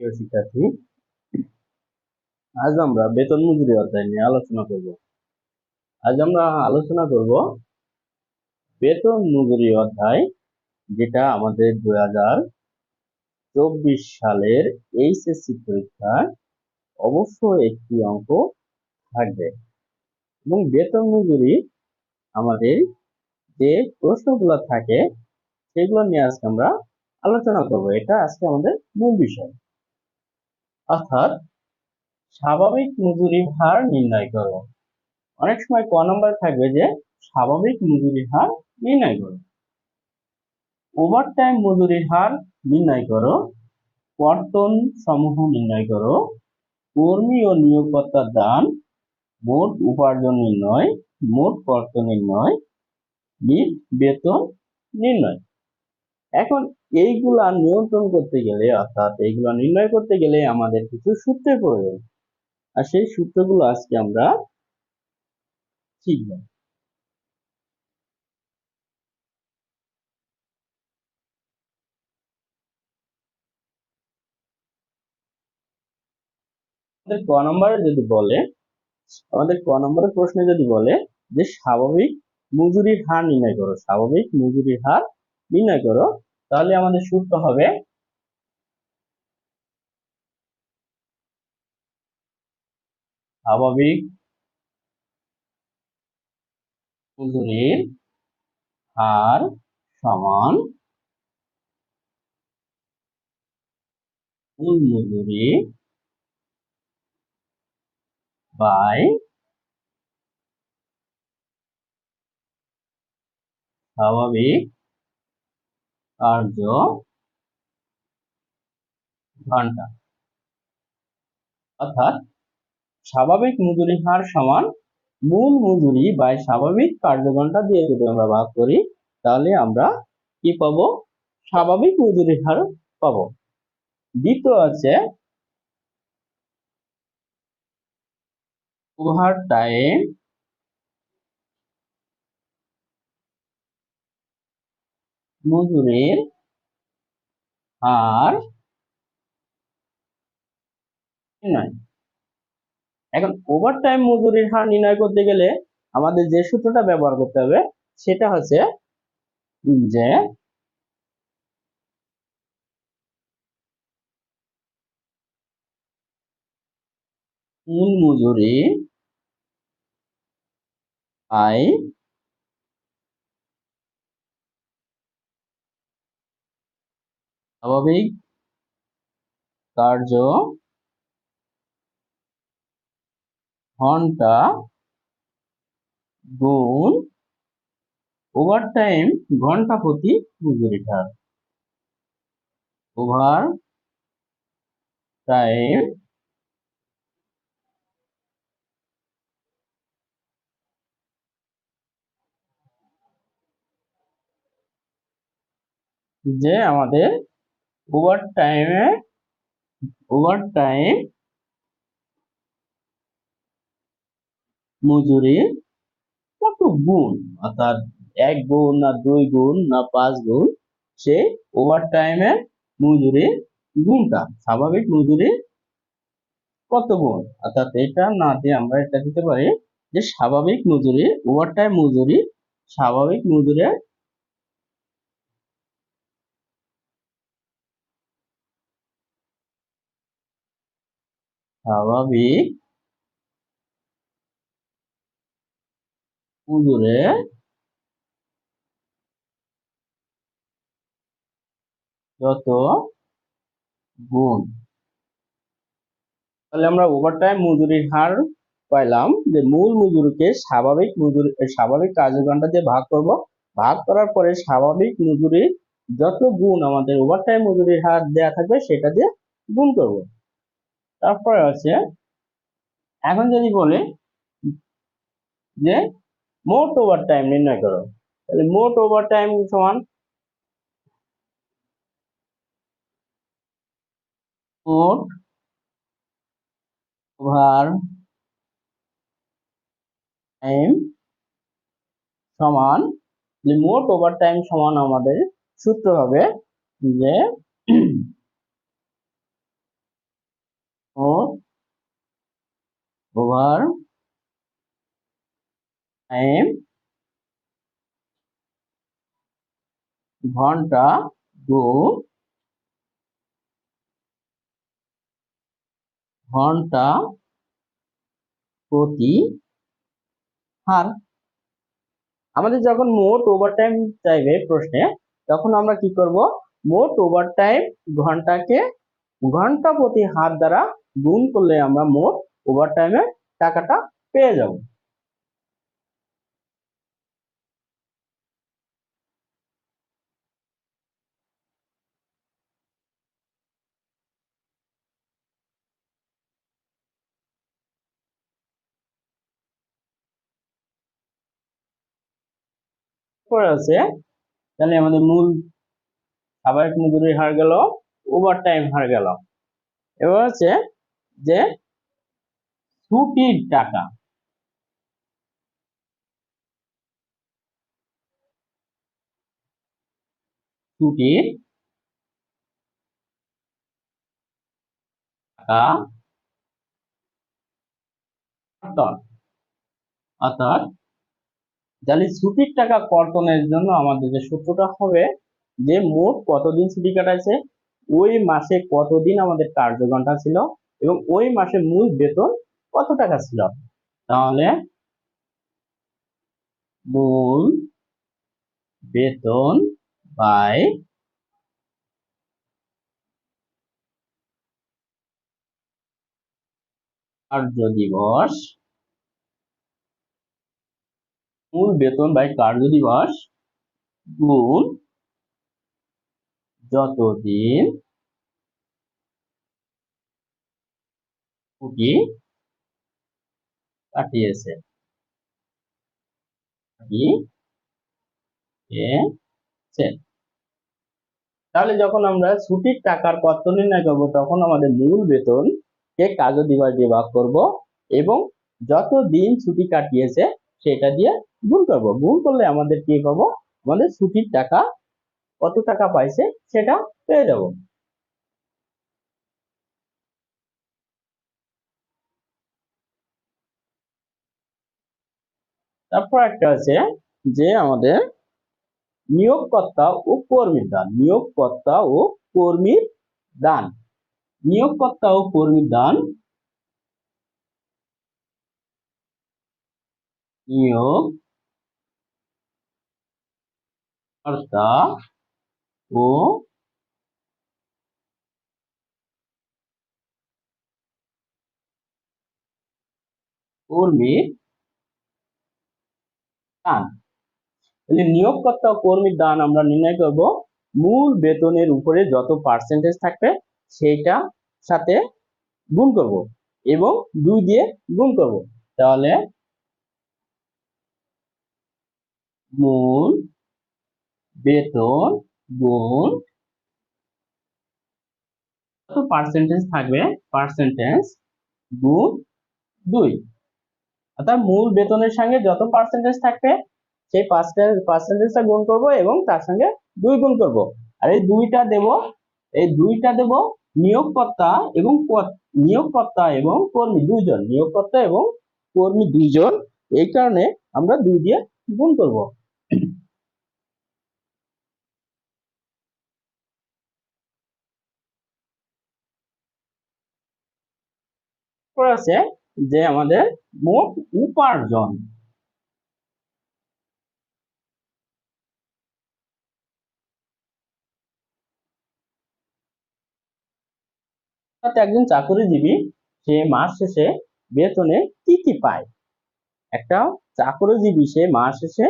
প্রিয় শিক্ষার্থী, আজ আমরা বেতন মজুরি অধ্যায় নিয়ে আলোচনা করব। আজ আমরা আলোচনা করব বেতন মজুরি অধ্যায়, যেটা আমাদের দুই হাজার চব্বিশ সালের এইচএসসি পরীক্ষায় অবশ্য একটি অঙ্ক থাকবে। এবং বেতন মজুরি আমাদের যে প্রশ্নগুলো থাকে, সেগুলো নিয়ে আজকে আমরা আলোচনা করব। এটা আজকে আমাদের মূল বিষয়। অর্থাৎ স্বাভাবিক মজুরির হার নির্ণয় করো। অনেক সময় ক নম্বর থাকবে যে স্বাভাবিক মজুরির হার নির্ণয় করো। ওভার টাইম মজুরির হার নির্ণয় করো। কর্তন সমূহ নির্ণয় করো। কর্মী ও নিয়োগকর্তার দান, মোট উপার্জন নির্ণয়, মোট কর্তন নির্ণয় বেতন নির্ণয়। এখন এইগুলা নিয়ন্ত্রণ করতে গেলে, অর্থাৎ এইগুলা নির্ণয় করতে গেলে আমাদের কিছু সূত্রের প্রয়োজন। আর সেই সূত্রগুলো আজকে আমরা শিখব। আমাদের ক নম্বরে যদি বলে, আমাদের ক নম্বরের প্রশ্নে যদি বলে যে স্বাভাবিক মজুরির হার নির্ণয় করো, স্বাভাবিক মজুরির হার নির্ণয় করো তাহলে আমাদের সূত্র হবে স্বাভাবিক মজুরির হার সমান মজুরি বাই স্বাভাবিক কার্য ঘণ্টা। অর্থাৎ স্বাভাবিক মজুরি হার সমান মূল মজুরি বা স্বাভাবিক কার্যঘণ্টা দিয়ে যদি আমরা ভাগ করি, তাহলে আমরা কি পাব? স্বাভাবিক মজুরি হার পাব। দ্বিতীয় আছে ওভার টাইম মজুরির হার নয় এখন ওভার টাইম মজুরির হার নির্ণয় করতে গেলে আমাদের যে সূত্রটা ব্যবহার করতে হবে সেটা হচ্ছে যে মূল মজুরি আই স্বাভাবিক কার্য ঘণ্টা গুণ ওভার টাইম ঘণ্টা প্রতি হার ওভার টাইম যে আমাদের ওভার টাইমে ওভার টাইম মজুরি? কত গুণ? অর্থাৎ এক গুণ না দুই গুণ না পাঁচ গুণ, সে ওভার টাইমের মজুরি গুণটা, স্বাভাবিক মজুরি কত গুণ? অর্থাৎ এটা না দিয়ে আমরা এটা দিতে পারি যে স্বাভাবিক মজুরি ওভার টাইম মজুরি, স্বাভাবিক মজুরের স্বাভাবিক মজুরে যত গুণ। তাহলে আমরা ওভারটাইম মজুরির হার পাইলাম যে মূল মজুরিকে স্বাভাবিক মজুরি স্বাভাবিক কার্যঘণ্টা দিয়ে ভাগ করব। ভাগ করার পরে স্বাভাবিক মজুরি যত গুণ আমাদের ওভারটাইম মজুরির হার দেয়া থাকবে সেটা দিয়ে গুণ করব। তারপরে আছে এখন যদি বলি যে মোট ওভার টাইম নির্ণয় করো, তাহলে মোট ওভার টাইম সমান মোট ওভার টাইম সমান মোট ওভার টাইম সমান আমাদের সূত্র হবে যে ওভার টাইম ঘণ্টা গুণ ঘণ্টা প্রতি হার। আমাদের যখন মোট ওভারটাইম চাইবে প্রশ্নে, তখন আমরা কি করব? মোট ওভারটাইম ঘন্টাকে ঘণ্টা প্রতি হার দ্বারা গুণ করলে আমরা মোট ওভার টাইমে টাকাটা পেয়ে যাব। পরে আছে, তাহলে আমাদের মূল স্বাভাবিক মজুরি হার গেল ওভার টাইম হার গেল। এবার হচ্ছে যে ছুটির টাকা। ছুটির টাকা। অর্থাৎ তাহলে ছুটির টাকা কর্তনের জন্য আমাদের যে সূত্রটা হবে যে মোট কতদিন ছুটি কাটাইছে, ওই মাসে কতদিন আমাদের কার্যঘণ্টা ছিল? এবং ওই মাসে মূল বেতন কত টাকা ছিল? তাহলে মূল বেতন বাই কার্য দিবস, মূল বেতন বাই কার্য দিবস গুণ যতদিন ছুটি কাটিয়েছে। তাহলে যখন আমরা ছুটির টাকার কত নির্ণয় করব, তখন আমাদের মূল বেতন কে কাজ দিবস দিয়ে ভাগ করব এবং যত দিন ছুটি কাটিয়েছে সেটা দিয়ে গুণ করব। গুণ করলে আমাদের কি পাবো? আমাদের ছুটির টাকা কত টাকা পাইছে সেটা পেয়ে যাব। তারপর একটা আছে যে আমাদের নিয়োগকর্তা ও কর্মীর দান নিয়োগকর্তা ও কর্মীর দান নিয়োগকর্তা ও কর্মীর দান নিয়োগ কর্তা ও কর্মীর দান। তাহলে নিয়োগকর্তা কর্মীর দান আমরা নির্ণয় করব। মূল বেতনের উপরে যত পার্সেন্টেজ থাকবে সেইটা সাথে গুণ করব এবং দুই দিয়ে গুণ করব। তাহলে মূল বেতন গুণ পার্সেন্টেজ থাকবে পার্সেন্টেজ গুণ দুই। অর্থাৎ মূল বেতনের সঙ্গে যত পার্সেন্টেজ থাকবে, সেই পার্সেন্টেজটা গুণ করব এবং তার সঙ্গে দুই গুণ করব। আর এই দুইটা দেব, এই দুইটা দেব নিয়োগকর্তা এবং নিয়োগকর্তা এবং কর্মী দুইজন, নিয়োগকর্তা এবং কর্মী দুইজন। এই কারণে আমরা দুই দিয়ে গুণ করব। আছে যে আমাদের মোট উপার্জন। একজন চাকরিজীবী সে মাস শেষে বেতনে কি কি পায়? একটা চাকরিজীবী সে মাস শেষে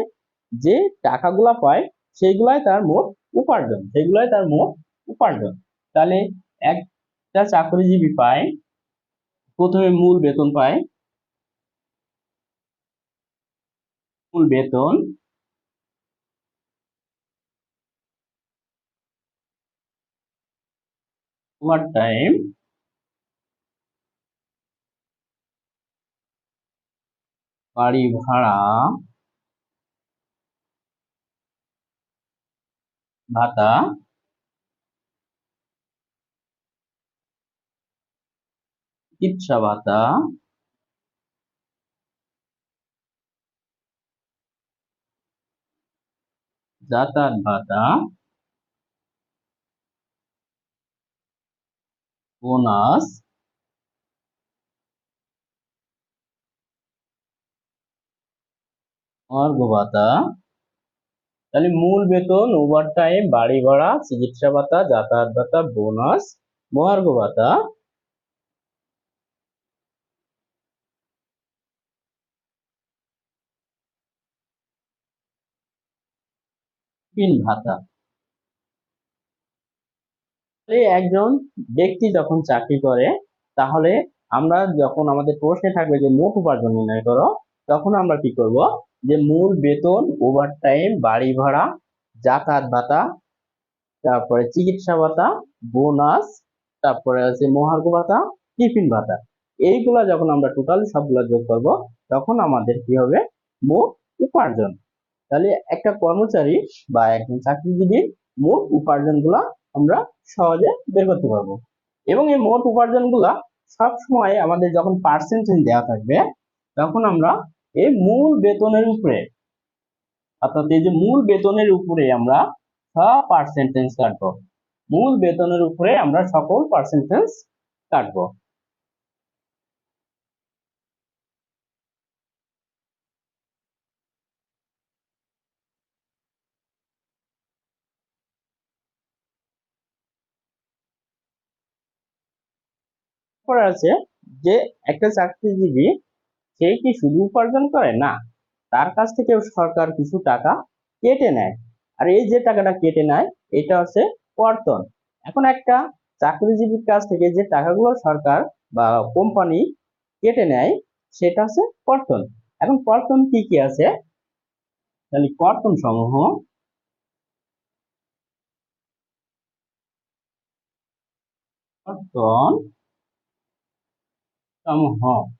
যে টাকাগুলা পায় সেগুলাই তার মোট উপার্জন সেগুলাই তার মোট উপার্জন। তাহলে একটা চাকরিজীবী পায় প্রথমে মূল বেতন পায়। মূল বেতন। ওভার টাইম বাড়ি ভাড়া। ভাতা। কিচ্ছা ভাতা যাতায়াত ভাতা বোনাস তাহলে মূল বেতন ওভার টাইম বাড়ি ভাড়া চিকিৎসা ভাতা যাতায়াত ভাতা বোনাস মহার্ঘ ভাতা টিফিন ভাতা। একজন ব্যক্তি যখন চাকরি করে, তাহলে আমরা যখন আমাদের প্রশ্নে থাকবে যে মোট উপার্জন নির্ণয় করো, তখন আমরা কি করব? যে মূল বেতন ওভার টাইম বাড়ি ভাড়া, যাতায়াত ভাতা, তারপরে চিকিৎসা ভাতা বোনাস তারপরে আছে মহার্ঘ ভাতা, টিফিন ভাতা। এইগুলা যখন আমরা টোটাল সবগুলা যোগ করব, তখন আমাদের কি হবে? মোট উপার্জন। তাহলে একটা কর্মচারী বা একজন চাকরিজীবীর মোট উপার্জনগুলা আমরা সহজে বের করতে পারব। এবং এই মোট উপার্জন উপার্জনগুলা সবসময় আমাদের যখন পার্সেন্টেজ দেওয়া থাকবে, তখন আমরা এই মূল বেতনের উপরে, অর্থাৎ এই যে মূল বেতনের উপরে আমরা সব পার্সেন্টেজ কাটবো। মূল বেতনের উপরে আমরা সকল পার্সেন্টেজ কাটবো। পরে আছে যে, একটা চাকরিজীবী সে কি শুধু উপার্জন করে? না। তার কাছ থেকে সরকার কিছু টাকা কেটে নেয়। আর এই যে টাকাটা কেটে নেয়, এটা হচ্ছে কর্তন। এখন একটা চাকরিজীবীর কাছ থেকে যে টাকাগুলো সরকার বা কোম্পানি কেটে নেয়, সেটা হচ্ছে কর্তন। এখন কর্তন কি কি আছে? তাহলে কর্তন সমূহ কর্তন সমূহ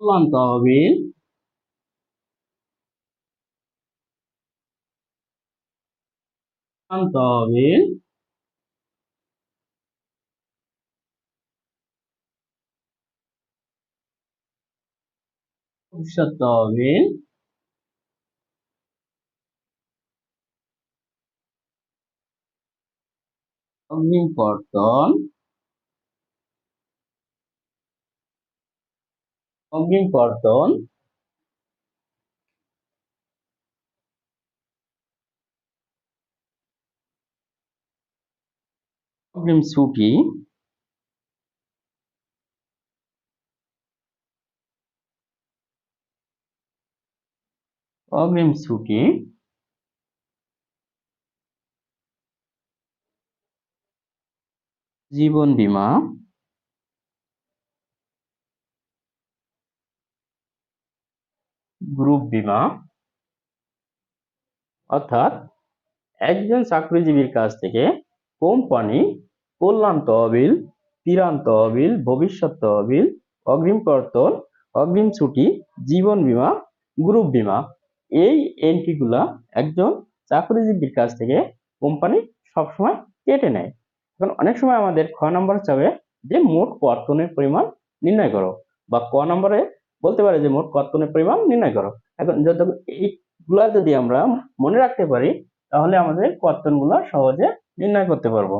কল্যাণ তহবিল। তহবিল। ভবিষ্যৎ তহবিল। অগ্রিম কর্তন অগ্রিম কর্তন অগ্রিম ছুটি জীবন বীমা। গ্রুপ বীমা। অর্থাৎ একজন চাকরিজীবীর কাছ থেকে কোম্পানি, কল্যাণ তহবিল তিরান তহবিল, ভবিষ্যৎ তহবিল, অগ্রিম কর্তন, অগ্রিম ছুটি, জীবন বীমা, গ্রুপ বীমা। এই এন্ট্রিগুলা একজন চাকরিজীবীর কাছ থেকে কোম্পানি সবসময় কেটে নেয়। এখন অনেক সময় আমাদের খ নম্বর চাবে যে মোট কর্তনের পরিমাণ নির্ণয় করো বা ক নম্বরে বলতে পারে যে মোট কর্তনের পরিমাণ নির্ণয় করো। এখন যত এইগুলা যদি আমরা মনে রাখতে পারি তাহলে আমাদের কর্তনগুলো সহজে নির্ণয় করতে পারব।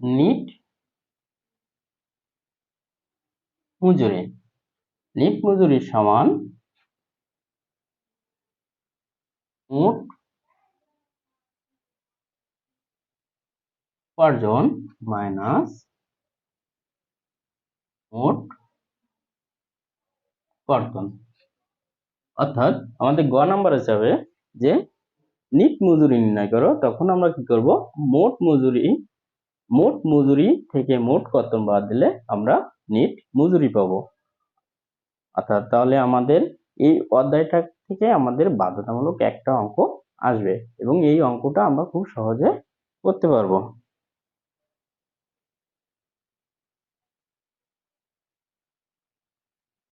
নিট মজুরি। নিট মজুরি সমান মোট উপার্জন মাইনাস মোট কর্তন অর্থাৎ আমাদের গ নাম্বার হিসাবে যে নিট মজুরি নির্ণয় করো, তখন আমরা কি করব? মোট মজুরি মোট মজুরি থেকে মোট কর্তন বাদ দিলে আমরা নেট মজুরি পাবো? অর্থাৎ তাহলে আমাদের এই অধ্যায়টা থেকে আমাদের বাধ্যতামূলক একটা অঙ্ক আসবে এবং এই অঙ্কটা আমরা খুব সহজে করতে পারব।